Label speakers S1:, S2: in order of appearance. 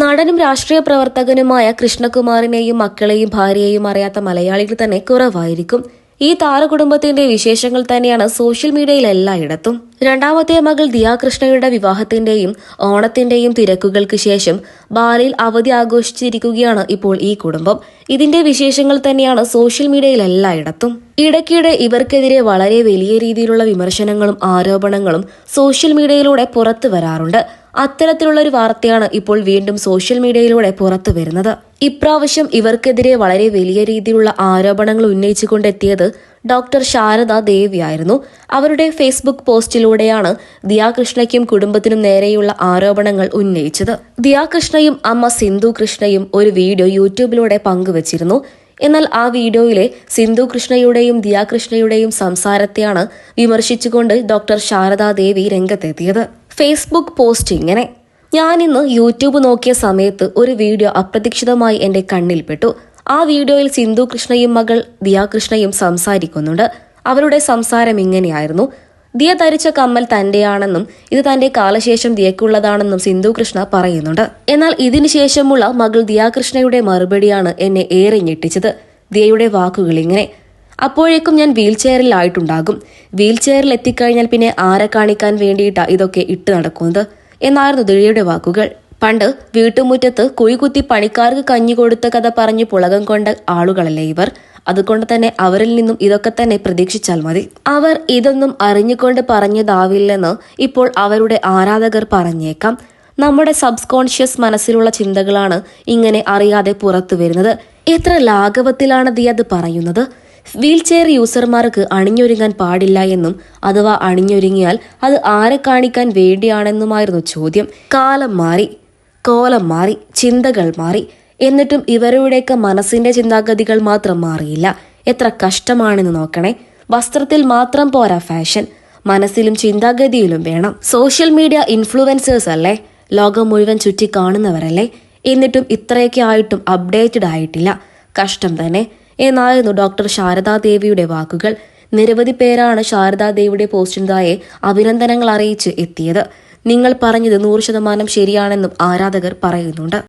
S1: നടനും രാഷ്ട്രീയ പ്രവർത്തകനുമായ കൃഷ്ണകുമാറിനെയും മക്കളെയും ഭാര്യയെയും അറിയാത്ത മലയാളികൾ തന്നെ കുറവായിരിക്കും. ഈ താരകുടുംബത്തിന്റെ വിശേഷങ്ങൾ തന്നെയാണ് സോഷ്യൽ മീഡിയയിൽ എല്ലായിടത്തും. രണ്ടാമത്തെ മകൾ ദിയാകൃഷ്ണയുടെ വിവാഹത്തിന്റെയും ഓണത്തിന്റെയും തിരക്കുകൾക്ക് ശേഷം ബാലയിൽ അവധി ആഘോഷിച്ചിരിക്കുകയാണ് ഇപ്പോൾ ഈ കുടുംബം. ഇതിന്റെ വിശേഷങ്ങൾ തന്നെയാണ് സോഷ്യൽ മീഡിയയിൽ എല്ലായിടത്തും. ഇടയ്ക്കിടെ ഇവർക്കെതിരെ വളരെ വലിയ രീതിയിലുള്ള വിമർശനങ്ങളും ആരോപണങ്ങളും സോഷ്യൽ മീഡിയയിലൂടെ പുറത്തു വരാറുണ്ട്. അത്തരത്തിലുള്ള ഒരു വാർത്തയാണ് ഇപ്പോൾ വീണ്ടും സോഷ്യൽ മീഡിയയിലൂടെ പുറത്തു വരുന്നത്. ഇപ്രാവശ്യം ഇവർക്കെതിരെ വളരെ വലിയ രീതിയിലുള്ള ആരോപണങ്ങൾ ഉന്നയിച്ചുകൊണ്ടെത്തിയത് ഡോക്ടർ ശാരദ ദേവിയായിരുന്നു അവരുടെ ഫേസ്ബുക്ക് പോസ്റ്റിലൂടെയാണ് ദിയാകൃഷ്ണയ്ക്കും കുടുംബത്തിനും നേരെയുള്ള ആരോപണങ്ങൾ ഉന്നയിച്ചത്. ദിയാകൃഷ്ണയും അമ്മ സിന്ധു കൃഷ്ണയും ഒരു വീഡിയോ യൂട്യൂബിലൂടെ പങ്കുവച്ചിരുന്നു. എന്നാൽ ആ വീഡിയോയിലെ സിന്ധു കൃഷ്ണയുടെയും ദിയാകൃഷ്ണയുടെയും സംസാരത്തെയാണ് വിമർശിച്ചുകൊണ്ട് ഡോക്ടർ ശാരദാ ദേവി രംഗത്തെത്തിയത്. ഫേസ്ബുക്ക് പോസ്റ്റ് ഇങ്ങനെ. ഞാനിന്ന് യൂട്യൂബ് നോക്കിയ സമയത്ത് ഒരു വീഡിയോ അപ്രതീക്ഷിതമായി എന്റെ കണ്ണിൽപ്പെട്ടു. ആ വീഡിയോയിൽ സിന്ധു കൃഷ്ണയും മകൾ ദിയ കൃഷ്ണയും സംസാരിക്കുന്നുണ്ട്. അവരുടെ സംസാരം ഇങ്ങനെയായിരുന്നു. ദിയ ധരിച്ച കമ്മൽ തന്റെയാണെന്നും ഇത് തന്റെ കാലശേഷം ദിയക്കുള്ളതാണെന്നും സിന്ധു കൃഷ്ണ പറയുന്നുണ്ട്. എന്നാൽ ഇതിനുശേഷമുള്ള മകൾ ദിയാകൃഷ്ണയുടെ മറുപടിയാണ് എന്നെ ഏറെ ഞെട്ടിച്ചത്. ദിയയുടെ വാക്കുകൾ ഇങ്ങനെ അപ്പോഴേക്കും ഞാൻ വീൽ ചെയറിലായിട്ടുണ്ടാകും വീൽ ചെയറിൽ എത്തിക്കഴിഞ്ഞാൽ പിന്നെ ആരെ കാണിക്കാൻ വേണ്ടിയിട്ടാ ഇതൊക്കെ ഇട്ട് നടക്കുന്നത്? എന്നായിരുന്നു ദിഴിയുടെ വാക്കുകൾ. പണ്ട് വീട്ടുമുറ്റത്ത് കുഴികുത്തി പണിക്കാർക്ക് കഞ്ഞി കൊടുത്ത കഥ പറഞ്ഞ് പുളകം കൊണ്ട ആളുകളല്ലേ ഇവർ? അതുകൊണ്ട് തന്നെ അവരിൽ നിന്നും ഇതൊക്കെ തന്നെ പ്രതീക്ഷിച്ചാൽ മതി. അവർ ഇതൊന്നും അറിഞ്ഞുകൊണ്ട് പറഞ്ഞതാവില്ലെന്ന് ഇപ്പോൾ അവരുടെ ആരാധകർ പറഞ്ഞേക്കാം. നമ്മുടെ സബ്കോൺഷ്യസ് മനസ്സിലുള്ള ചിന്തകളാണ് ഇങ്ങനെ അറിയാതെ പുറത്തു വരുന്നത്. എത്ര ലാഘവത്തിലാണ് ദിയ അത് പറയുന്നത്? വീൽ ചെയർ യൂസർമാർക്ക് അണിഞ്ഞൊരുങ്ങാൻ പാടില്ല എന്നും അഥവാ അണിഞ്ഞൊരുങ്ങിയാൽ അത് ആരെ കാണിക്കാൻ വേണ്ടിയാണെന്നുമായിരുന്നു ചോദ്യം. കാലം മാറി കോലം മാറി ചിന്തകൾ മാറി. എന്നിട്ടും ഇവരുടെയൊക്കെ മനസ്സിന്റെ ചിന്താഗതികൾ മാത്രം മാറിയില്ല. എത്ര കഷ്ടമാണെന്ന് നോക്കണേ. വസ്ത്രത്തിൽ മാത്രം പോരാ ഫാഷൻ. മനസ്സിലും ചിന്താഗതിയിലും വേണം. സോഷ്യൽ മീഡിയ ഇൻഫ്ലുവൻസേഴ്സ് അല്ലേ? ലോകം മുഴുവൻ ചുറ്റി കാണുന്നവരല്ലേ എന്നിട്ടും ഇത്രയൊക്കെ ആയിട്ടും അപ്ഡേറ്റഡ് ആയിട്ടില്ല. കഷ്ടം തന്നെ. എന്നായിരുന്നു ഡോക്ടർ ശാരദാദേവിയുടെ വാക്കുകൾ. നിരവധി പേരാണ് ശാരദാദേവിയുടെ പോസ്റ്റിനായി അഭിനന്ദനങ്ങൾ അറിയിച്ച് എത്തിയത്. നിങ്ങൾ പറഞ്ഞത് നൂറ് ശതമാനം ശരിയാണെന്നും ആരാധകർ പറയുന്നുണ്ട്.